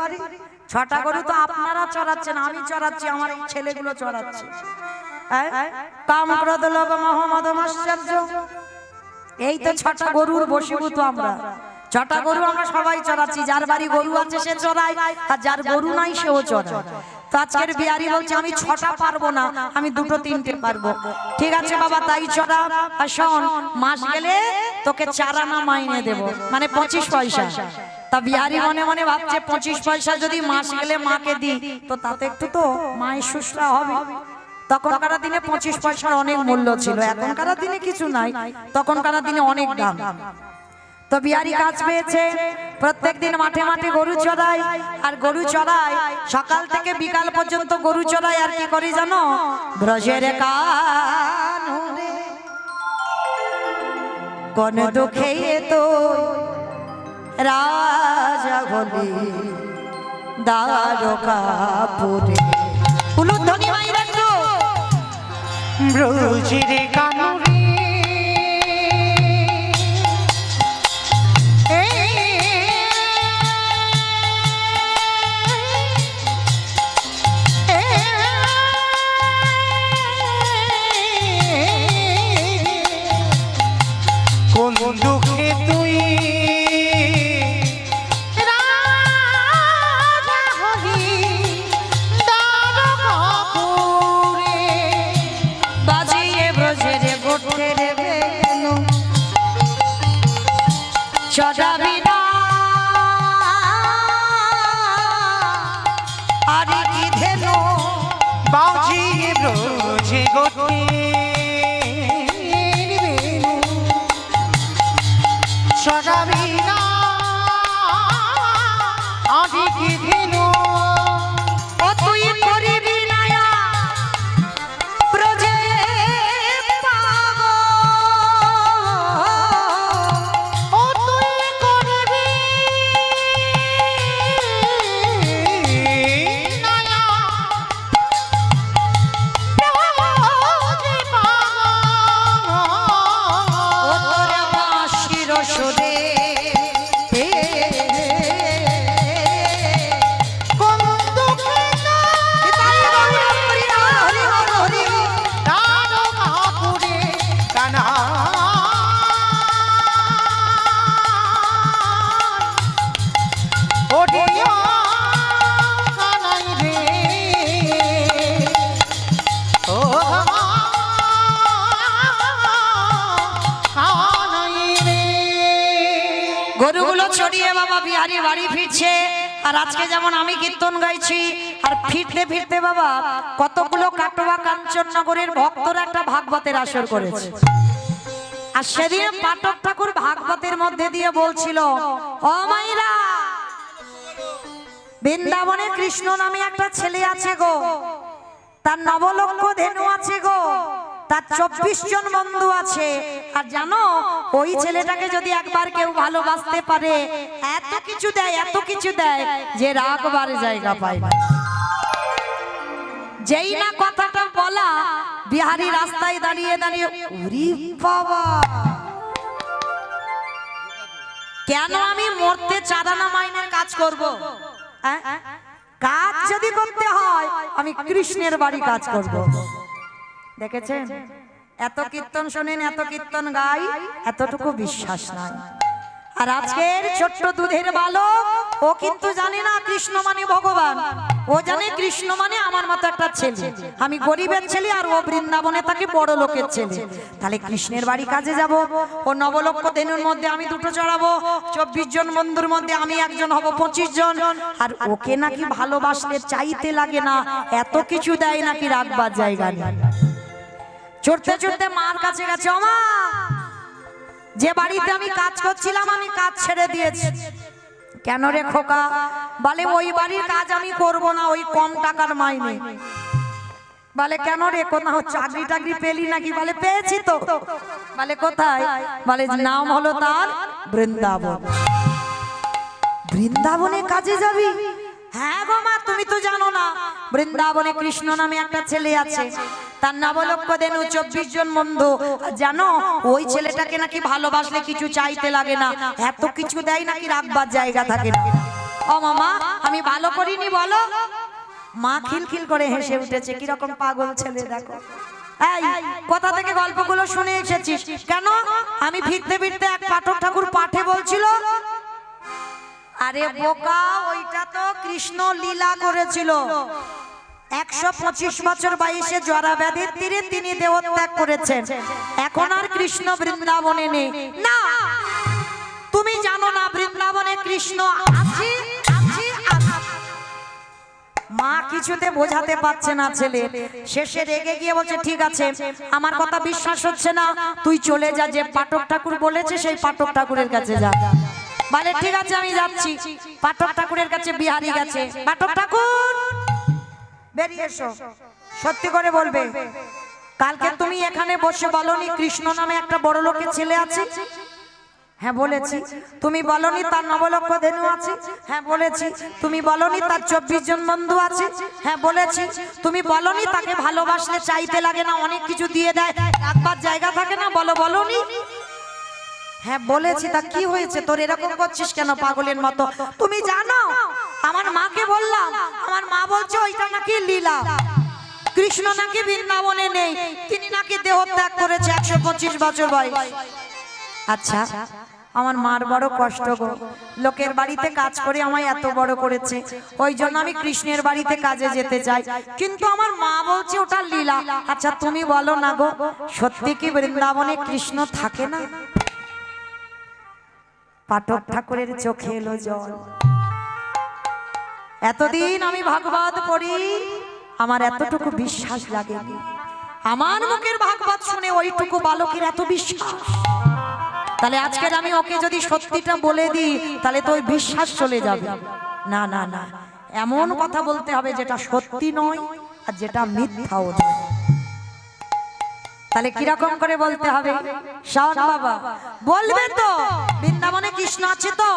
পারি? ছটা গরু তো আপনারা চড়াচ্ছেন আমি চড়াচ্ছি আমার ছেলেগুলো চড়াচ্ছে। এই তো ছটা গরুর বসীভূত আমরা। ছটা গরু আমরা সবাই চড়াচ্ছি যার বাড়ি গরু আছে সে চড়ায় আর যার গরু নাই সেও চড়ায়। তো আজকের বিহারি বলছে আমি ছটা পারব না আমি দুটো তিনটে পারব। ঠিক আছে বাবা তাই চড়া। আর শোন মাস গেলে তোকে চার আনা মাইনে দেব। মানে পঁচিশ পয়সা। তা বিহারি মনে মনে ভাবছে, পঁচিশ পয়সা যদি মাস গেলে মাকে দিই, তো তাতে একটু তো মায়ের সুসরা হবে। তখনকার দিনে পঁচিশ পয়সার অনেক মূল্য ছিল, এখনকার দিনে কিছু নাই, তখনকার দিনে অনেক দাম। তো বিহারি কাজ পেয়েছে, প্রত্যেক দিন মাঠে মাঠে গরু চড়ায়, আর গরু চড়ায়, সকাল থেকে বিকাল পর্যন্ত গরু চড়ায়, আর কি করি জানো? ব্রজের কানুরে কোন দুঃখে তো রাজা বলি দ্বারকাপুরে উলুধ্বনি মাইরা একটু ব্রজের কানুরে চড়াবি বিদা আরে কি ধেনু? বাউজি ব্রজে গোটে। বিহারি বাড়ি ফিরছে। আর আজকে যেমন আমি কীর্তন গাইছি, আর ফিরতে ফিরতে বাবা, কতগুলো কাটোয়া কাঞ্চননগরের ভক্তরা একটা ভাগবতের আসর করেছে। আর সেদিন পাঠক ঠাকুর ভাগবতের মধ্যে দিয়ে বলছিল বৃন্দাবনে কৃষ্ণ নামে একটা ছেলে আছে গো। তার নবলক্ষ ধেনু আছে গো। তার চব্বিশ জন বন্ধু আছে। আর জানো, ওই ছেলেটাকে যদি একবার কেউ ভালোবাসতে পারে, এত কিছু দেয়, এত কিছু দেয় যে রাগবার জায়গা পায় না। যেই না কথাটা বলা, বিহারি রাস্তায় দাঁড়িয়ে দাঁড়িয়ে, উরি বাবা! কেন আমি মরতে চাঁদানা মাইনের কাজ করব? হ্যাঁ? কাজ যদি করতে হয়, আমি কৃষ্ণের বাড়ি কাজ করব। দেখেছেন? এত কীর্তন শোনেন এত কীর্তন গাই এতটুকু বিশ্বাস নাই। আর আজকের ছোট্ট দুধের বালক ও কিন্তু জানে না কৃষ্ণ মানে ভগবান। ও জানে কৃষ্ণ মানে আমার মতো একটা ছেলে। আমি গরিবের ছেলে আর ও বৃন্দাবনে তাকে বড় লোকের ছেলে। তাহলে কৃষ্ণের বাড়ি কাজে যাব ও নবলক্ষ দেনুর মধ্যে আমি দুটো চড়াবো চব্বিশ জন বন্ধুর মধ্যে আমি একজন হব পঁচিশ জন। আর ওকে নাকি ভালোবাসলে চাইতে লাগে না এত কিছু দেয় নাকি রাখবার জায়গা নেই। চড়তে চড়তে মার কাছে গেছে, ওমা! যে বাড়িতে আমি কাজ করছিলাম, আমি কাজ ছেড়ে দিয়েছি। কেন রে খোকা? বলে, ওই বাড়ির কাজ আমি করব না, ওই কম টাকার মাইনে। বলে, কেন রে, কোথাও চাকরি টাকরি পেলি নাকি? বলে, পেয়েছি তো। বলে, কোথায়? বলে নাম হলো তার বৃন্দাবন। বৃন্দাবনে কাজে যাবি? হ্যাঁ গো মা, তুমি তো জানো না, বৃন্দাবনে কৃষ্ণ নামে একটা ছেলে আছে। তার নবলক্ষ দেনু চব্বিশ জন বন্ধু। জানো, ওই ছেলেটাকে নাকি ভালোবাসলে কিছু চাইতে লাগে না। এত কিছু দেয় নাকি রাখবার জায়গা থাকে না। ও মামা আমি ভালো করিনি, বলো। মা খিলখিল করে হেসে উঠেছে, কীরকম পাগল ছেলে, দেখো। এই, কোথা থেকে গল্পগুলো শুনে এসেছিস? কেন? আমি ফিরতে ফিরতে এক পাঠক ঠাকুর পাঠে বলছিল আরে বোকা, ওইটা তো কৃষ্ণ লীলা করেছিল। একশো পঁচিশ বছর বয়সে জরা ব্যাধির তীরে তিনি দেহত্যাগ করেছেন। এখন আর কৃষ্ণ বৃন্দাবনে নেই। না, তুমি জানো না বৃন্দাবনে কৃষ্ণ মা কিছুতে বোঝাতে পারছে না ছেলে। শেষে রেগে গিয়ে বলছে, ঠিক আছে, আমার কথা বিশ্বাস হচ্ছে না। তুই চলে যা, যে পাঠক ঠাকুর বলেছে, সেই পাঠক ঠাকুরের কাছে যা। বলে, ঠিক আছে, আমি যাচ্ছি। পাঠক ঠাকুরের কাছে বিহারি গেছে। পাঠক ঠাকুর, বেরিয়ে এসো। সত্যি করে বলবে, কালকে তুমি এখানে বসে বলনি কৃষ্ণ নামে একটা বড় লোকের ছেলে আছে? হ্যাঁ বলেছি। তুমি বলনি তার নবলক্ষ ধেনু আছে? হ্যাঁ বলেছি। তুমি বলনি তার চব্বিশ জন বন্ধু আছে? হ্যাঁ বলেছি। তুমি বলনি তাকে ভালোবাসলে চাইতে লাগে না, অনেক কিছু দিয়ে দেয়। রাখবার জায়গা থাকে না, বলো, বলনি? হ্যাঁ বলেছি তা কি হয়েছে? তোর এরকম করছিস কেন পাগলের মতো? তুমি জানো আমার মাকে বললাম আমার মা বলছে ওইটা নাকি লীলা। কৃষ্ণ নাকি বৃন্দাবনে নেই। তিনি নাকি দেহত্যাগ করেছে একশো পঁচিশ বছর বয়স। আচ্ছা আমার মার বড় কষ্ট গো। লোকের বাড়িতে কাজ করে আমায় এত বড় করেছে। ওই জন্য আমি কৃষ্ণের বাড়িতে কাজে যেতে চাই। কিন্তু আমার মা বলছে ওটা লীলা। আচ্ছা তুমি বলো না গো সত্যি কি বৃন্দাবনে কৃষ্ণ থাকে না? পাঠক ঠাকুরের চোখে এলো জল। এতদিন আমি ভাগবত পড়ি আমার এতটুকু বিশ্বাস লাগেনি। আমার মুখের ভাগবত শুনে ওইটুকু বালকের এত বিশ্বাস। তাহলে আজকের আমি ওকে যদি সত্যিটা বলে দিই তাহলে তো ওই বিশ্বাস চলে যাবে। না না না। এমন কথা বলতে হবে যেটা সত্যি নয় আর যেটা মিথ্যাও তাহলে কীরকম করে বলতে হবে? শাওন বাবা। বলবে তো? বৃন্দাবনে কৃষ্ণ আছে তো?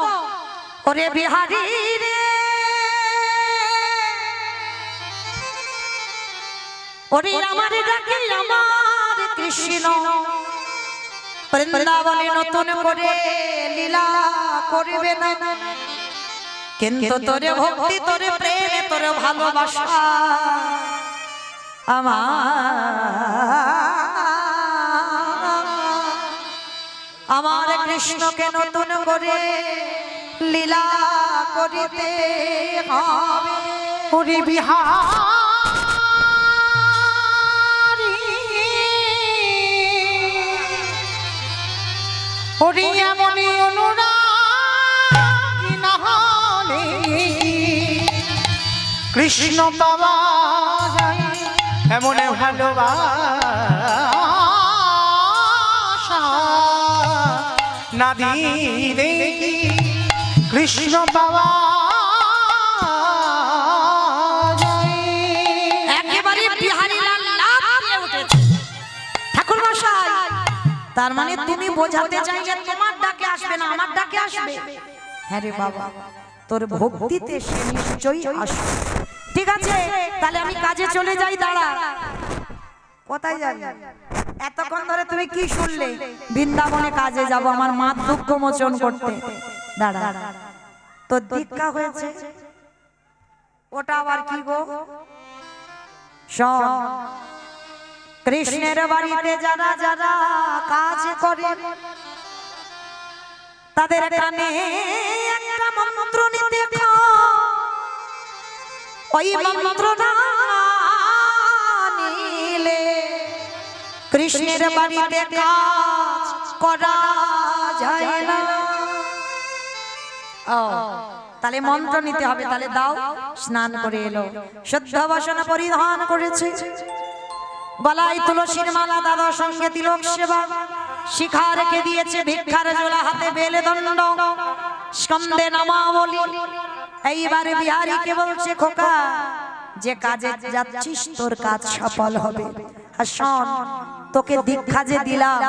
ওরে বিহারি রে। ওরে আমার ডাকে আমার কৃষ্ণ। বৃন্দাবনে নতুন করে লীলা করবে না। কিন্তু তোরে ভক্তি তোরে প্রেমে তোরে ভালোবাসা। আমার আমার কৃষ্ণকে নতুন করে লীলা করিতে হবে। বিহারি। এমনই অনুরাগী না কৃষ্ণ পাওয়া যায়। এমন ভালোবাসা। না দিলে কৃষ্ণ পাওয়া মশাই তার মানে তুমি বোঝাতে চাইলে তোমার ডাকে আসবে না আমার ডাকে আসবে। হ্যাঁ রে বাবা তোর ভক্তিতে সে নিশ্চয়ই আসবে। ঠিক আছে তাহলে আমি কাজে চলে যাই দাঁড়া। কোথায় যাবি? এতক্ষণ ধরে তুমি কি শুনলে? বৃন্দাবনে কাজে যাব, আমার মা দুঃখ মোচন করতে। দাঁড়া তোর দীক্ষা হয়েছে? ওটা আবার কি গো? শোন, কৃষ্ণের বাড়িতে যারা যারা কাজ করে, তাদের কানে একটা মন্ত্র নিতে। ওই মন্ত্র কৃষ্ণের বাড়িতে কাজ করা যায় না। ও তাহলে মন্ত্র নিতে হবে তাহলে দাও স্নান করে এলো। শুদ্ধ বাসনা পরিধান করেছে। গলায় তুলসীর মালা দাদা সঙ্গে তিলক সেবা। শিখা রেখে দিয়েছে ভিক্ষার জোলা হাতে বেলে দণ্ড। স্কন্দে নামাবলি। এইবারে বিহারীকে বলছে খোকা যে কাজে যাচ্ছিস তোর কাজ সফল হবে। আর শোন। তোকে দীক্ষা যে দিলাম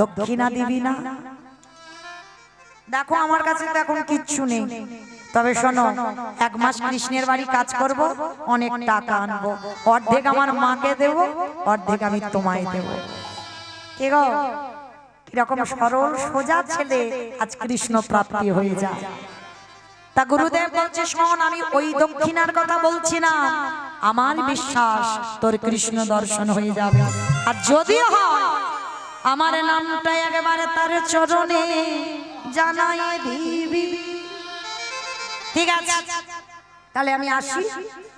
দক্ষিণা দিবি না। দেখো আমার কাছে তো এখন কিচ্ছু নেই। তবে শোনো এক মাস কৃষ্ণের বাড়ি কাজ করব অনেক টাকা আনব। অর্ধেক আমার মাকে দেব অর্ধেক আমি তোমায় দেব। কে গো? কীরকম সরল সোজা ছেলে আজ কৃষ্ণ প্রাপ্তি হয়ে যায়। তা গুরুদেব বলছে শোন আমি ওই দক্ষিণার কথা বলছি না। আমার বিশ্বাস তোর কৃষ্ণ দর্শন হয়ে যাবে। আর যদি হয় আমার নামটা একেবারে তার চরণে জানাই দিবি। ঠিক আছে? তাহলে আমি আসি?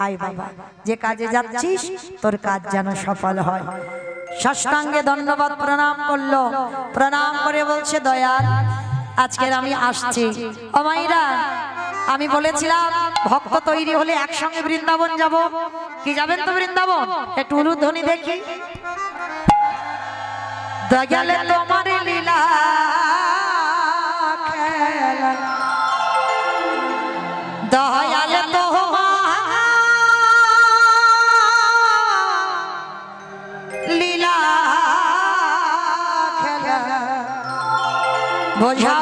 আই বাবা যে কাজে যাচ্ছিস তোর কাজ যেন সফল হয়। ষষ্ঠাঙ্গে ধন্যবাদ প্রণাম করল। প্রণাম করে বলছে দয়াল আজকের আমি আসছি। ও মাইরা আমি বলেছিলাম, ভক্ত তৈরি হলে একসঙ্গে বৃন্দাবন যাব। কি যাবেন তো বৃন্দাবন? একটু উলুধ্বনি দেখি। দয়ালে তোমার লীলা লীলা বোঝা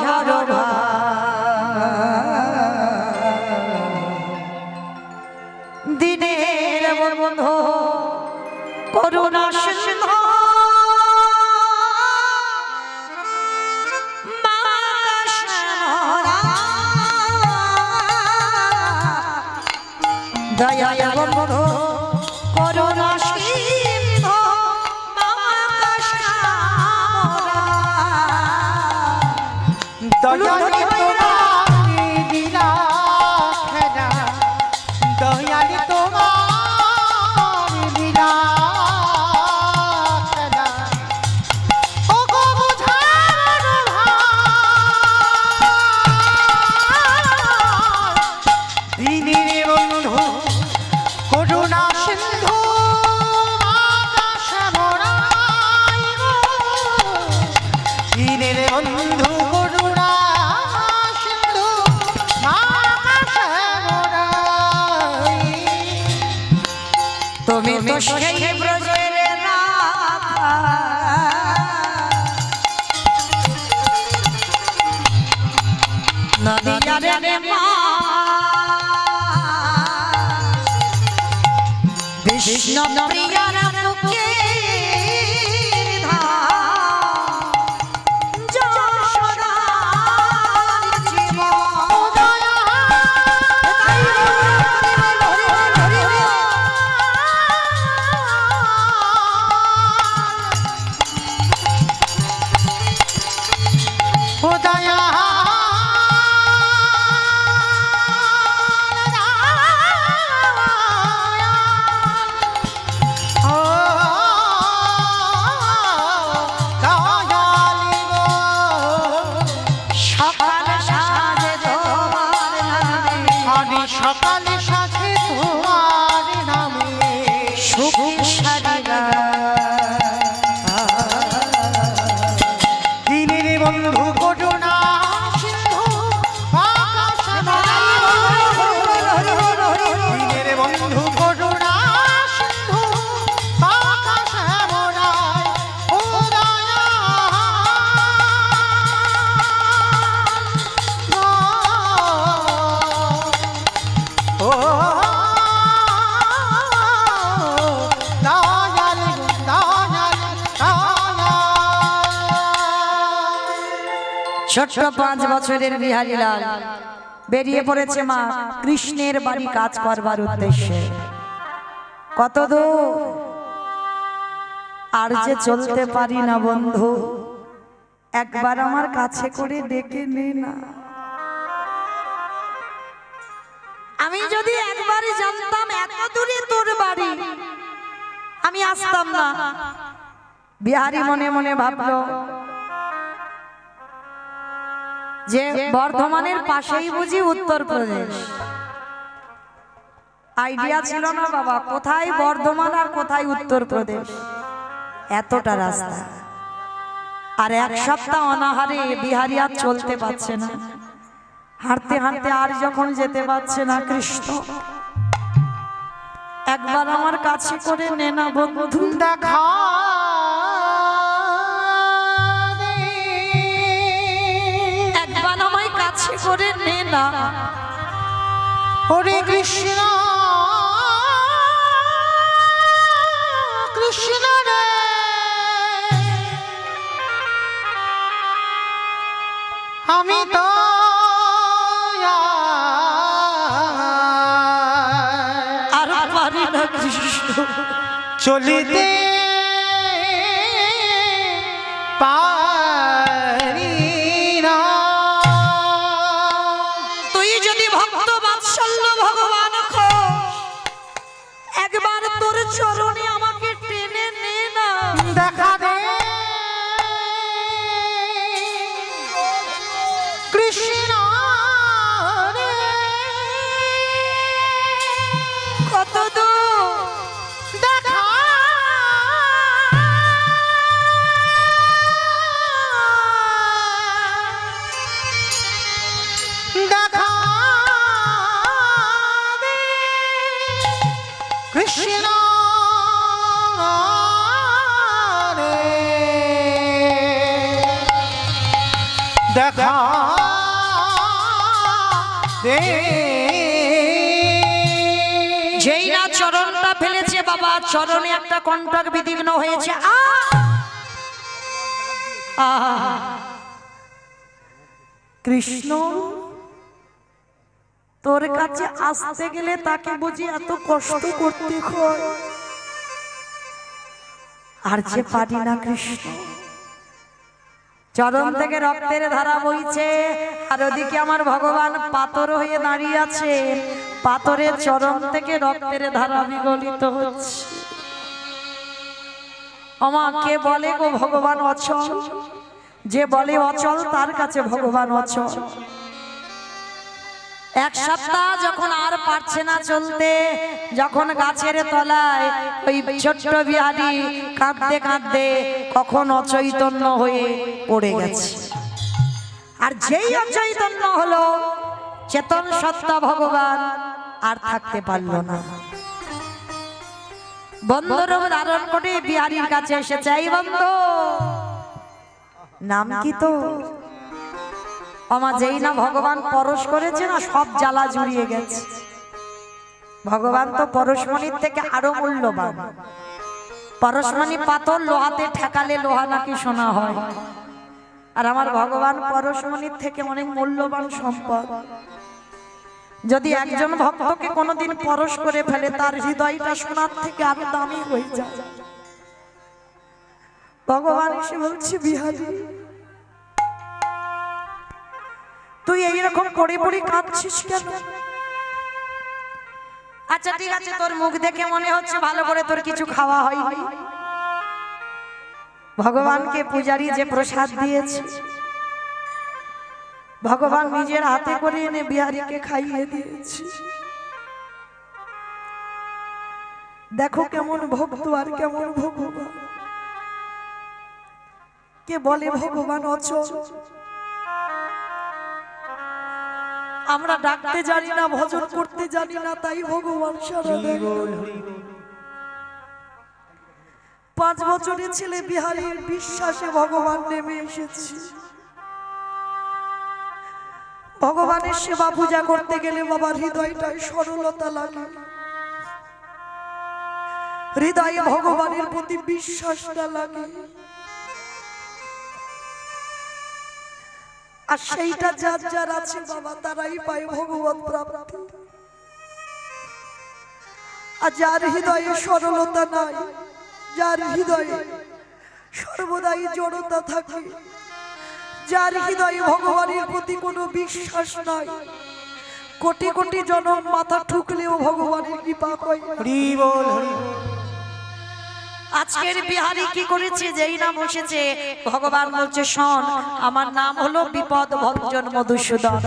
ছোট্ট পাঁচ বছরের বিহারী লাল। বেরিয়ে পড়েছে মা কৃষ্ণের বাড়ি কাজ করবার উদ্দেশ্যে। কত আর যে চলতে পারি না বন্ধু, একবার আমার কাছে করে ডেকে নে না। আমি যদি একবার জানতাম এত দূরে তোর বাড়ি, আমি আসতাম না। বিহারি মনে মনে ভাবলো যে বর্ধমানের পাশেই বুঝি উত্তরপ্রদেশ আইডিয়া ছিল না বাবা কোথায় বর্ধমান আর কোথায় উত্তরপ্রদেশ এতটা রাস্তা। আর এক সপ্তাহ অনাহারে বিহারি আর চলতে পারছে না। হাঁটতে হাঁটতে আর যখন যেতে পারছে না কৃষ্ণ। একবার আমার কাছে করে নে না বন্ধু। দেখা হরে কৃষ্ণ। কৃষ্ণ রে। আমি তো আর পারি না কৃষ্ণ। চলিতে কৃষ্ণ দে। যেই না চরণটা ফেলেছে বাবা চরণে একটা কণ্ঠক বিধিগ্ন হয়েছে! কৃষ্ণ তোর কাছে আসতে গেলে তাকে বুঝি এত কষ্ট করতে হয়। আর যে পারি না কৃষ্ণ। চরণ থেকে রক্তের ধারা বইছে। আর ওদিকে আমার ভগবান পাথর হয়ে দাঁড়িয়ে আছে। পাথরের চরণ থেকে রক্তের ধারা বিগলিত হচ্ছে। আমাকে বলে গো ভগবান অচল? যে বলে অচল তার কাছে ভগবান অচল। এক সপ্তাহ যখন আর পারছে না চলতে, যখন গাছের তলায় ওই ছোট্ট বিহারি কাঁদতে কাঁদতে কখন অচৈতন্য হয়ে পড়ে গেছে। আর যেই অচৈতন্য হলো, চেতন সত্তা ভগবান আর থাকতে পারল না। বন্ধুরূপ ধারণ করে বিহারীর কাছে এসেছে, এই বন্ধু, নাম কি তো আমা যেই না ভগবান পরশ করেছে না সব জ্বালা জুড়িয়ে গেছে। ভগবান তো পরশমণির থেকে আরও মূল্যবান। পরশমণি পাথর লোহাতে ঠেকালে লোহা নাকি শোনা হয়। আর আমার ভগবান পরশমণির থেকে অনেক মূল্যবান সম্পদ। যদি একজন ভক্তকে কোনোদিন পরশ করে ফেলে তার হৃদয়টা সোনার থেকে আরও দামি হয়ে যায়। ভগবান এসে বলছে বিহারী তুই এইরকম পড়ে পড়ে কাঁদছিস কেন? আচ্ছা ঠিক আছে, তোর মুখ দেখে মনে হচ্ছে ভালো করে তোর কিছু খাওয়া হয়নি। ভগবানকে পূজারি যে প্রসাদ দিয়েছে, ভগবান নিজের হাতে করে এনে বিহারীকে খাইয়ে দিয়েছে। দেখো কেমন ভক্ত আর কেমন ভগবান। কে বলে, ভগবান অচল আমরা ডাকতে জানি না, ভজন করতে জানি না, তাই ভগবান পাঁচ বছরের ছেলে বিহারীর বিশ্বাসে ভগবান নেমে এসেছে। ভগবানের সেবা পূজা করতে গেলে বাবার হৃদয়টায় সরলতা লাগে। হৃদয়ে ভগবানের প্রতি বিশ্বাসটা লাগে। আর সেইটা যার যার আছে বাবা, তারাই পায় ভগবত প্রাপ্তি। আর যার হৃদয়ে সরলতা নাই, যার হৃদয়ে সর্বদাই জড়তা থাকে, যার হৃদয়ে ভগবানের প্রতি কোনো বিশ্বাস নাই, কোটি কোটি জনম মাথা ঠুকলেও ভগবানের কৃপা হয় আজকের বিহারি কি করেছে? যেই না বসেছে ভগবান বলছে, শোন, আমার নাম হলো বিপদ ভঞ্জন মধুসূদন।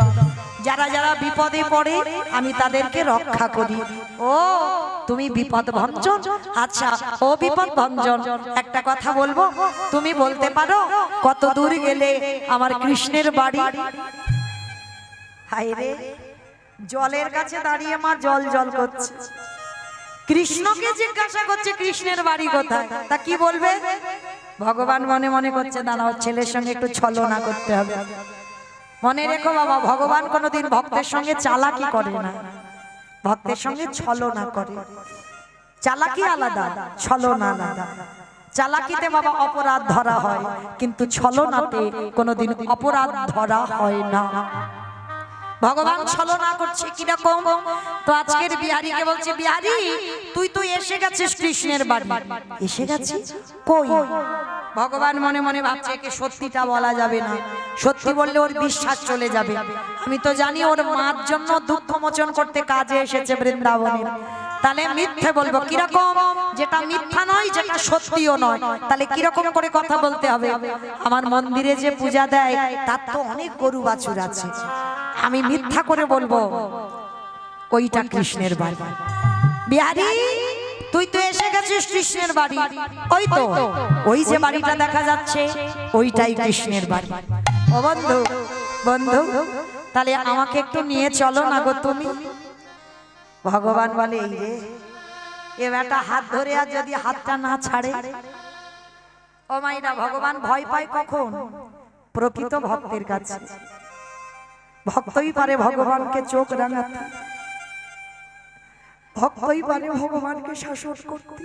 যারা যারা বিপদে পড়ে, আমি তাদেরকে রক্ষা করি। ও, তুমি বিপদ ভঞ্জন আচ্ছা ও বিপদ ভঞ্জন একটা কথা বলব? তুমি বলতে পারো, কত দূর গেলে আমার কৃষ্ণের বাড়ি? হায় রে, জলের কাছে দাঁড়িয়ে মা জল জল করছে। কৃষ্ণকে জিজ্ঞাসা করছে, কৃষ্ণের বাড়ি কোথায়? তা কি বলবে? ভগবান মনে মনে করছে, দাঁড়াও, ছেলের সঙ্গে একটু ছলনা করতে হবে। মনে রেখো বাবা, ভগবান কোনোদিন ভক্তের সঙ্গে চালাকি করে না। ভক্তের সঙ্গে ছলনা করে। চালাকি আলাদা, ছলনা আলাদা। চালাকিতে বাবা অপরাধ ধরা হয়, কিন্তু ছলনাতে কোনোদিন অপরাধ ধরা হয় না। ভগবান ছলনা করছে কীরকম? তো আজকের বিহারীকে বলছে, বিহারি, তুই তুই এসে গেছিস কৃষ্ণের বাড়ি। এসে গেছিস কই? ভগবান মনে মনে ভাবছে, একে সত্যিটা বলা যাবে না। সত্যি বললে ওর বিশ্বাস চলে যাবে। আমি তো জানি ওর মার জন্য দুঃখ মোচন করতে কাজে এসেছে বৃন্দাবনে। তাহলে মিথ্যে বলব কীরকম? যেটা মিথ্যা নয় যেটা সত্যিও নয়। তাহলে কীরকম করে কথা বলতে হবে? আমার মন্দিরে যে পূজা দেয় তার তো অনেক গরু বাছুর আছে। আমি মিথ্যা করে বলব ওইটা কৃষ্ণের বাড়ি। বিহারি তুই তো এসে গেছিস কৃষ্ণের বাড়ি। ওই তো ওই যে বাড়িটা দেখা যাচ্ছে ওইটাই কৃষ্ণের বাড়ি। ও বন্ধু বন্ধু তাহলে আমাকে একটু নিয়ে চলো না গো তুমি? ভগবান বলে, এই রে, এ বেটা হাত ধরে আর যদি হাতটা না ছাড়ে? ও মাইরা ভগবান ভয় পায় কখন? প্রকৃত ভক্তের কাছে। ভক্তই পারে ভগবানকে চোখ রাঙাতে। ভক্তই পারে ভগবানকে শাসন করতে।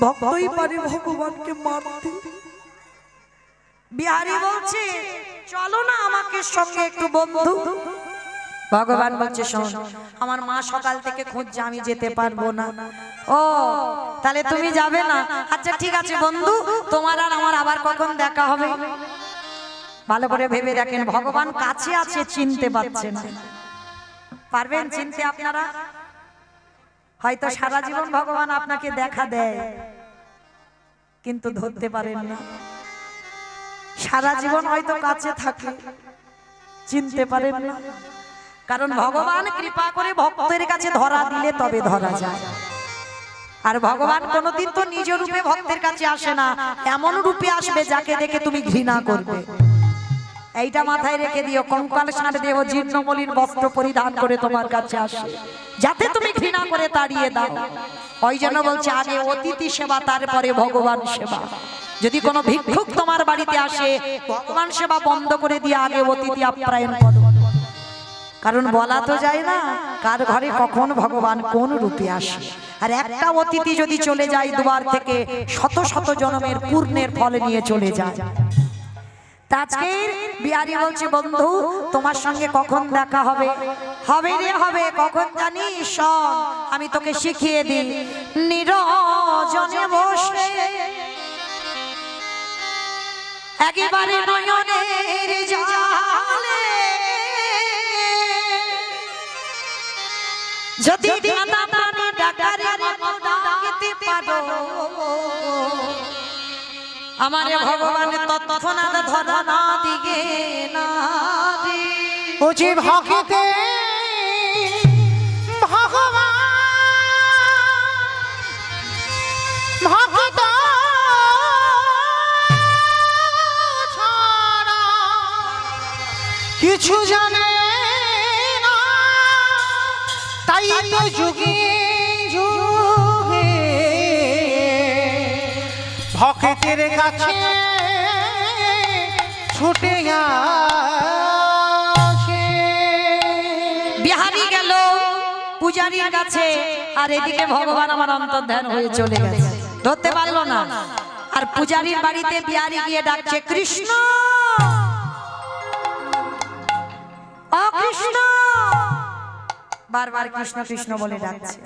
ভক্তই পারে ভগবানকে মারতে। বিহারি বলছে, চলো না আমাকে সঙ্গে একটু বন্ধু। ভগবান বলছে, শোন, আমার মা সকাল থেকে খুঁজছে, আমি যেতে পারব না। ও, তাহলে তুমি যাবে না? আচ্ছা ঠিক আছে বন্ধু, তোমার আর আমার আবার কখন দেখা হবে? ভালো করে ভেবে দেখেন, ভগবান কাছে আছে, চিনতে পারছেন পারবেন চিনতে আপনারা? হয়তো সারা জীবন ভগবান আপনাকে দেখা দেয়, কিন্তু ধরতে পারেন না। সারা জীবন হয়তো কাছে থাকে, চিনতে পারেন না। কারণ ভগবান কৃপা করে ভক্তের কাছে ধরা দিলে তবে ধরা যায়। আর ভগবান কোনোদিন তো নিজ রূপে ভক্তের কাছে আসে না। এমন রূপে আসবে যাকে দেখে তুমি ঘৃণা করবে। এইটা মাথায় রেখে দিও। কঙ্কাল সাঁড় দেহ জীর্ণমলিন বস্ত্র পরিধান করে তোমার কাছে আসে। যাতে তুমি ঘৃণা করে তাড়িয়ে দাও। ওই জন্য বলছে আগে অতিথি সেবা তারপরে ভগবান সেবা। যদি কোনো ভিক্ষুক তোমার বাড়িতে আসে ভগবান সেবা বন্ধ করে দিয়ে আগে অতিথি আপ্যায়ন করো কারণ বলা তো যায় না কার ঘরে কখন ভগবান কোন রূপে আসে? আর একটা অতিথি যদি চলে যায় দুবার থেকে শত শত জনমের পূর্ণের ফলে নিয়ে চলে যায়। বিহারি বলছে বন্ধু তোমার সঙ্গে কখন দেখা হবে? হবে? রে হবে কখন শোন, আমি তোকে শিখিয়ে দিই। নিরজনে বসে। একেবারে নয়নের জালে। যদি কাঁদা পানি ডাকারে মতো ডাকতে পারো। আমারে ভগবান তৎক্ষণাৎ ধরা না দিগে না রে। ও যে ভগবান। ভক্ত কিছু জানে তাই কাছে ছুটে বিহারি গেল পূজারীর কাছে, আর এদিকে ভগবান আমার অন্তর্ধান হয়ে চলে গেছে। ধরতে পারল না। আর পূজারীর বাড়িতে বিহারি গিয়ে ডাকছে, কৃষ্ণ! ও কৃষ্ণ বারবার কৃষ্ণ কৃষ্ণ বলে ডাকছে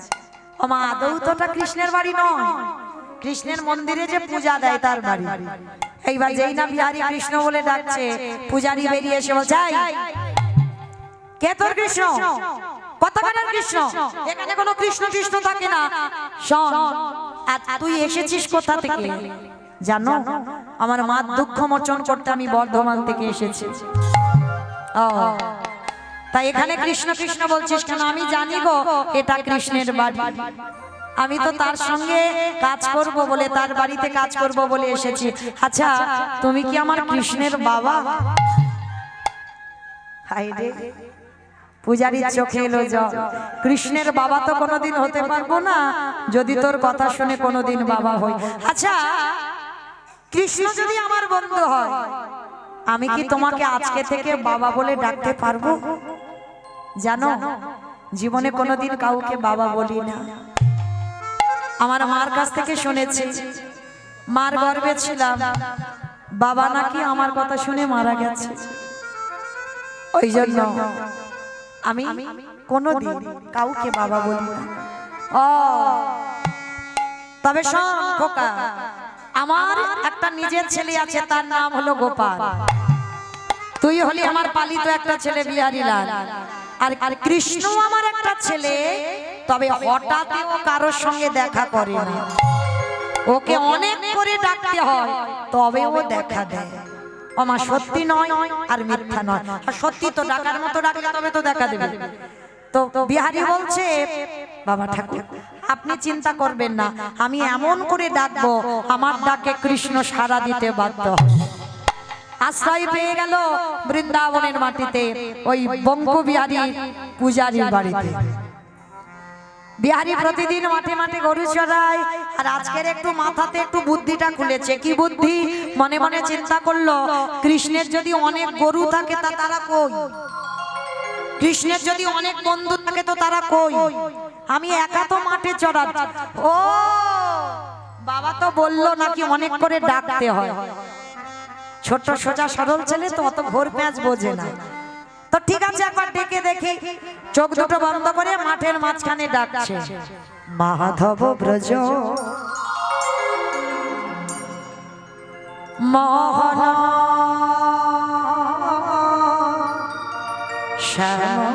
আমা আদৌ তো ওটা কৃষ্ণের বাড়ি নয়। কৃষ্ণের মন্দিরে যে পূজা দেয় তার বাড়ি। এইবার যেই না বিহারি কৃষ্ণ বলে ডাকছে পূজারি বেরিয়ে এসে বলছে "এই, কে তোর কৃষ্ণ? কতখানের কৃষ্ণ? এখানে কোনো কৃষ্ণ কৃষ্ণ থাকে না। শোন তুই এসেছিস কোথা থেকে? জানো আমার মা দুঃখ মোচন করতে আমি বর্ধমান থেকে এসেছি। ও তাই এখানে কৃষ্ণ কৃষ্ণ বলছিস কেন? আমি জানি গো, এটা কৃষ্ণের বাড়ি। আমি তো তার সঙ্গে কাজ করব বলে, তার বাড়িতে কাজ করব বলে এসেছি। আচ্ছা তুমি কি আমার কৃষ্ণের বাবা? পূজারীর চোখে এলো জল। কৃষ্ণের বাবা তো কোনোদিন হতে পারব না, যদি তোর কথা শুনে কোনোদিন বাবা হই। আচ্ছা কৃষ্ণ যদি আমার বন্ধু হয়, আমি কি তোমাকে আজকে থেকে বাবা বলে ডাকতে পারব? জানো জীবনে কোনোদিন কাউকে বাবা বলি না। আমার মার কাছ থেকে শুনেছি মার গর্বে ছিলাম। বাবা নাকি আমার কথা শুনে মারা গেছে। ওই জন্য আমি কোনোদিন কাউকে বাবা বলি না। ও। তবে শোন খোকা আমার একটা নিজের ছেলে আছে তার নাম হলো গোপাল। তুই হলি আমার পালিত একটা ছেলে বিহারি লাল। আর আর কৃষ্ণ আমার একটা ছেলে তবে হঠাৎ ও কারোর সঙ্গে দেখা করে না। ওকে অনেক করে ডাকতে হয় তবে ও দেখা দেয়। আমার সত্যি নয় আর মিথ্যা নয়। আর সত্যি তো ডাকার মতো ডাকলে তবে তো দেখা দেবে। তো বিহারি বলছে বাবা ঠাকুর আপনি চিন্তা করবেন না আমি এমন করে ডাকবো আমার ডাকে কৃষ্ণ সারা দিতে বাধ্য হবে। আশ্রয় পেয়ে গেল বৃন্দাবনের মাটিতে ওই বঙ্কু বিহারী পূজারীর বাড়িতে। বিহারি প্রতিদিন মাঠে মাঠে গরু চড়ায়, আর আজকের একটু মাথাতে একটু বুদ্ধিটা খুলেছে। কি বুদ্ধি? মনে মনে চিন্তা করল, কৃষ্ণের যদি অনেক গরু থাকে তা তারা কই? কৃষ্ণের যদি অনেক বন্ধু থাকে তো তারা কই? আমি একা তো মাঠে চড়াচ্ছি। ও! বাবা তো বলল নাকি অনেক করে ডাকতে হয়। ছোট সোজা সরল ছেলে তো অত ঘোর প্যাঁচ বোঝে না। তো ঠিক আছে, একবার ডেকে দেখি। চোখ দুটো বন্ধ করে মাঠের মাঝখানে ডাকছে। মাধব ব্রজ। মহন। শ্যাম